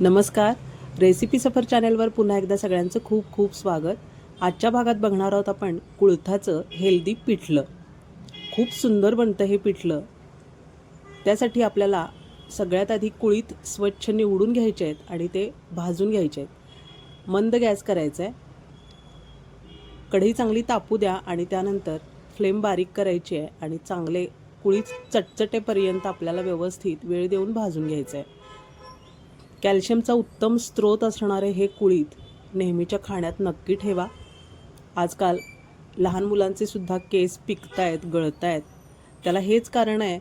नमस्कार. रेसिपी सफर चॅनेलवर पुन्हा एकदा सगळ्यांचं खूप खूप स्वागत. आजच्या भागात बघणार आहोत आपण कुळथाचं हेल्दी पिठलं. खूप सुंदर बनतं हे पिठलं. त्यासाठी आपल्याला सगळ्यात आधी कुळीत स्वच्छ निवडून घ्यायचे आहेत आणि ते भाजून घ्यायचे आहेत. मंद गॅस करायचा आहे कढई चांगली तापू द्या आणि त्यानंतर फ्लेम बारीक करायची आहे आणि चांगले कुळीत चटचटेपर्यंत आपल्याला व्यवस्थित वेळ देऊन भाजून घ्यायचं आहे कॅल्शियमचा उत्तम स्रोत असणारे हे कुळीत नेहमीच्या खाण्यात नक्की ठेवा. आजकाल लहान मुलांचे सुद्धा केस पिकतायत गळतायत. त्याला हेच कारण आहे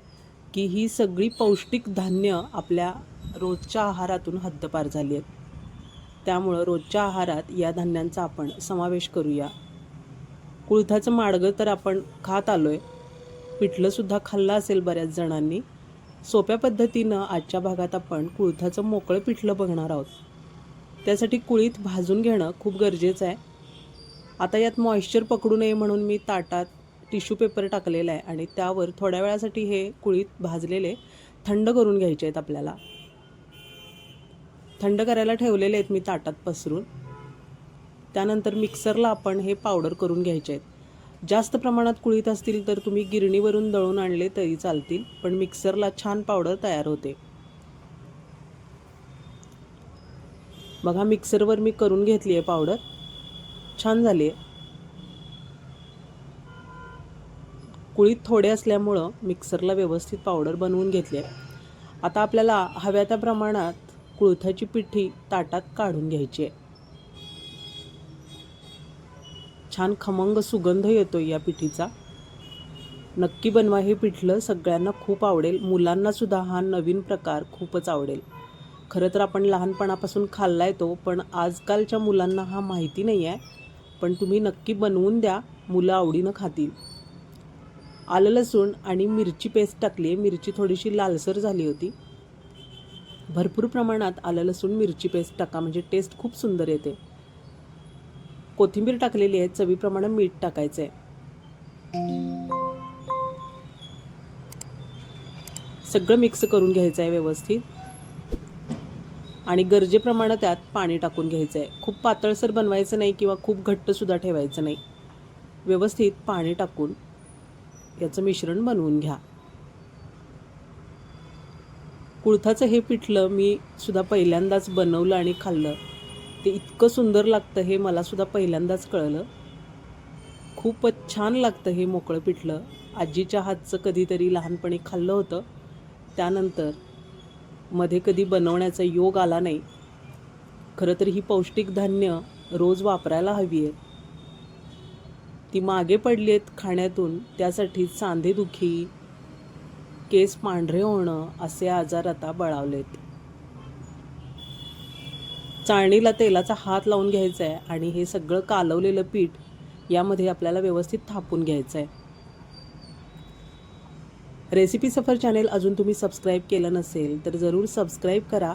की ही सगळी पौष्टिक धान्य आपल्या रोजच्या आहारातून हद्दपार झाली आहेत. त्यामुळं रोजच्या आहारात या धान्यांचा आपण समावेश करूया. कुळथाचं माडगं तर आपण खात आलो आहे पिठलंसुद्धा खाल्लं असेल बऱ्याच जणांनी. सोप्या पद्धतीनं आजच्या भागात आपण कुळथाचं मोकळं पिठलं बघणार आहोत. त्यासाठी कुळीत भाजून घेणं खूप गरजेचं आहे. आता यात मॉइश्चर पकडू नये म्हणून मी ताटात टिश्यू पेपर टाकलेला आहे आणि त्यावर थोड्या वेळासाठी हे कुळीत भाजलेले थंड करून घ्यायचे आहेत आपल्याला. थंड करायला ठेवलेले आहेत मी ताटात पसरून. त्यानंतर मिक्सरला आपण हे पावडर करून घ्यायचे आहेत. जास्त प्रमाणात कुळीत असतील तर तुम्ही गिरणीवरून दळून आणले तरी चालतील पण मिक्सरला छान पावडर तयार होते. बघा मिक्सरवर मी करून घेतली आहे पावडर. छान झाली आहे कुळीत थोडे असल्यामुळं मिक्सरला व्यवस्थित पावडर बनवून घेतली आहे आता आपल्याला हव्या त्या प्रमाणात कुळथाची पिठी ताटात काढून घ्यायची आहे छान खमंग सुगंध येतो या पिठीचा. नक्की बनवा हे पिठलं सगळ्यांना खूप आवडेल. मुलांनासुद्धा हा नवीन प्रकार खूपच आवडेल. खरं तर आपण लहानपणापासून खाल्ला तो पण आजकालच्या मुलांना हा माहिती नाही आहे पण तुम्ही नक्की बनवून द्या मुलं आवडीनं खातील. आलं लसूण आणि मिरची पेस्ट टाकली आहे मिरची थोडीशी लालसर झाली होती. भरपूर प्रमाणात आलं लसूण मिरची पेस्ट टाका म्हणजे टेस्ट खूप सुंदर येते. कोथिंबीर टाकलेली आहे चवीप्रमाणे मीठ टाकायचं आहे सगळं मिक्स करून घ्यायचं आहे व्यवस्थित. आणि गरजेप्रमाणे त्यात पाणी टाकून घ्यायचं आहे खूप पातळसर बनवायचं नाही किंवा खूप घट्टसुद्धा ठेवायचं नाही. व्यवस्थित पाणी टाकून याचं मिश्रण बनवून घ्या. कुळथाचं हे पिठलं मी सुद्धा पहिल्यांदाच बनवलं आणि खाल्लं. ते इतकं सुंदर लागतं हे मलासुद्धा पहिल्यांदाच कळलं. खूपच छान लागतं हे मोकळं पिठलं. आजीच्या हातचं कधीतरी लहानपणी खाल्लं होतं. त्यानंतरमध्ये कधी बनवण्याचा योग आला नाही. खरं तर ही पौष्टिक धान्य रोज वापरायला हवी आहेत ती मागे पडली आहेत खाण्यातून. त्यासाठी सांधेदुखी केस पांढरे होणं असे आजार आता बळावलेत. चाळणीला तेलाचा हात लावून घ्यायचा आहे आणि हे सगळं कालवलेलं पीठ यामध्ये आपल्याला व्यवस्थित थापून घ्यायचं आहे रेसिपी सफर चॅनेल अजून तुम्ही सबस्क्राईब केलं नसेल तर जरूर सबस्क्राईब करा.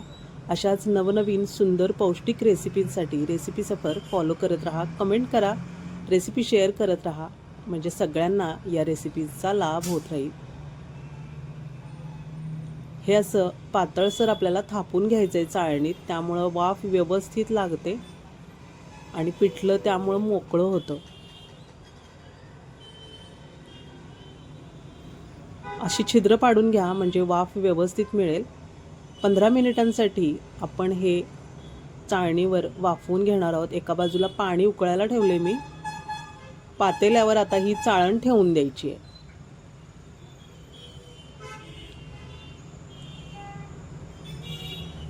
अशाच नवनवीन सुंदर पौष्टिक रेसिपींसाठी रेसिपी सफर फॉलो करत राहा कमेंट करा रेसिपी शेअर करत राहा. म्हणजे सगळ्यांना या रेसिपीजचा लाभ होत राहील. हे असं पातळसर आपल्याला थापून घ्यायचं आहे चाळणीत. त्यामुळं वाफ व्यवस्थित लागते. आणि पिठलं त्यामुळं मोकळं होतं. अशी छिद्र पाडून घ्या म्हणजे वाफ व्यवस्थित मिळेल. पंधरा मिनिटांसाठी आपण हे चाळणीवर वाफवून घेणार आहोत. एका बाजूला पाणी उकळायला ठेवले मी. पातेल्यावर आता ही चाळण ठेवून द्यायची आहे.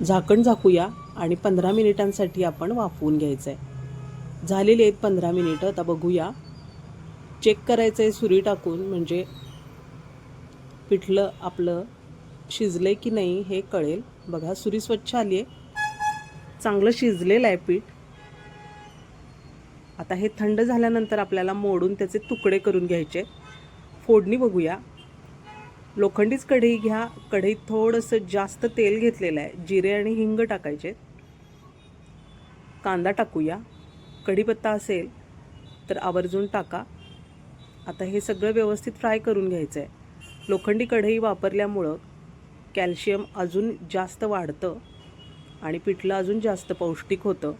झाकण झाकूया आणि पंधरा मिनिटांसाठी आपण वाफवून घ्यायचं आहे झालेले आहेत पंधरा मिनिटं आता बघूया. चेक करायचं आहे सुरी टाकून म्हणजे पिठलं आपलं शिजलं आहे की नाही हे कळेल. बघा सुरी स्वच्छ आली आहे. चांगलं शिजलेलं आहे पीठ. आता हे थंड झाल्यानंतर आपल्याला मोडून त्याचे तुकडे करून घ्यायचे. फोडणी बघूया. लोखंडीच कढई घ्या. कढईत थोडंसं जास्त तेल घेतलेलं आहे. जिरे आणि हिंग टाकायचे. कांदा टाकूया. कढीपत्ता असेल तर आवर्जून टाका. आता हे सगळं व्यवस्थित फ्राय करून घ्यायचं आहे लोखंडी कढई वापरल्यामुळं कॅल्शियम अजून जास्त वाढतं आणि पिठलं अजून जास्त पौष्टिक होतं.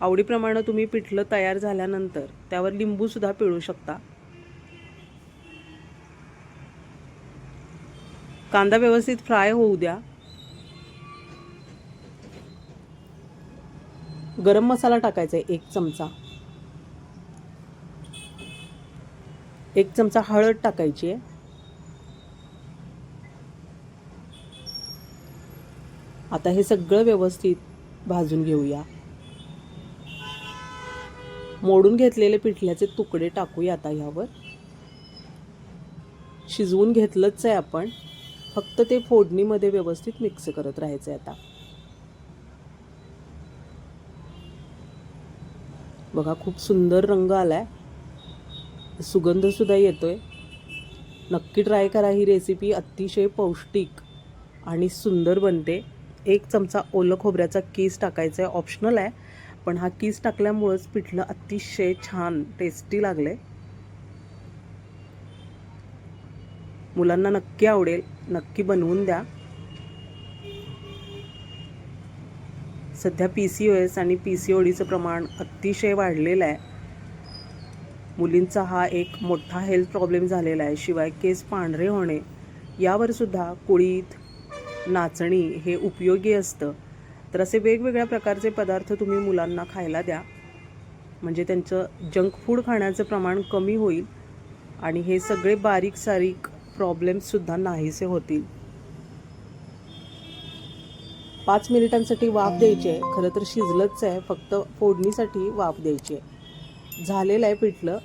आवडीप्रमाणे तुम्ही पिठलं तयार झाल्यानंतर त्यावर लिंबूसुद्धा पिळू शकता. कांदा व्यवस्थित फ्राय होऊ द्या. गरम मसाला टाकायचा आहे एक चमचा. एक चमचा हळद टाकायची आहे. आता हे सगळं व्यवस्थित भाजून घेऊया. मोडून घेतलेले पिठल्याचे तुकडे टाकूया आता ह्यावर. शिजवून घेतलंच आहे आपण. फक्त ते फोडणीमध्ये व्यवस्थित मिक्स करत राहायचं आहे आता. बघा खूप सुंदर रंग आलाय. सुगंधसुद्धा येतोय. नक्की ट्राय करा ही रेसिपी अतिशय पौष्टिक आणि सुंदर बनते. एक चमचा ओलं खोबऱ्याचा कीस टाकायचा आहे ऑप्शनल आहे. पण हा कीस टाकल्यामुळंच पिठलं अतिशय छान टेस्टी लागले मुलांना नक्की आवडेल. नक्की बनवून द्या. सध्या पी सी ओ एस आणि पी सी ओ डीचं प्रमाण अतिशय वाढलेलं आहे. मुलींचा हा एक मोठा हेल्थ प्रॉब्लेम झालेला आहे. शिवाय केस पांढरे होणे यावर सुद्धा कुळीत नाचणी हे उपयोगी असतं. तर असे वेगवेगळ्या प्रकारचे पदार्थ तुम्ही मुलांना खायला द्या. म्हणजे त्यांचं जंक फूड खाण्याचं प्रमाण कमी होईल. आणि हे सगळे बारीक सारीक प्रॉब्लेम्ससुद्धा नाहीसे होतील. पाच मिनिटांसाठी वाफ द्यायची आहे खरं तर शिजलंच आहे फक्त फोडणीसाठी वाफ द्यायची. आहे झालेलं आहे पिठलं.